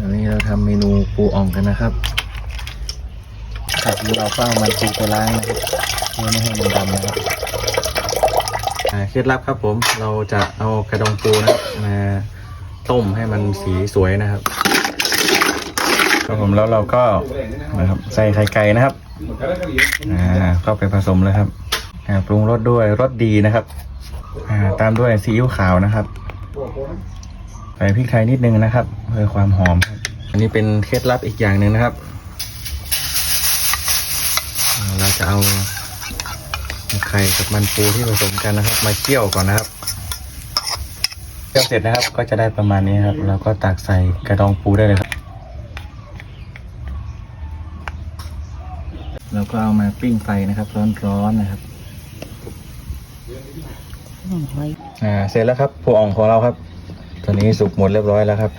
วันนี้เราทำเมนูปูอ่องกันนะครับครับเราเฝ้ามันปูไปล้างนะครับเพื่อไม่ให้มันดำนะครับเคล็ดลับครับผมเราจะเอากระดองปูนะมาต้มให้มันสีสวยนะครับครับผมแล้วเราก็นะครับใส่ไข่ไก่นะครับอ่าเข้าไปผสมเลยครับอ่าปรุงรสด้วยรสดีนะครับอ่าตามด้วยซีอิ๊วขาวนะครับ ใส่พริกไทยนิดนึงนะครับ เพื่อความหอมครับ อันนี้เป็นเคล็ดลับอีกอย่างหนึ่งนะครับอ่าเราจะเอาไข่กับมันปูที่ผสมกันนะครับ มาเคี่ยวก่อนนะครับเคี่ยวเสร็จนะครับ ก็จะได้ประมาณนี้ครับ เราก็ตักใส่กระดองปูได้เลยครับเราก็เอามาปิ้งไฟนะครับ ร้อนๆนะครับอ่าเสร็จแล้วครับปูอ่องของเราครับ ตอนนี้สุกหมดเรียบร้อยแล้วครับ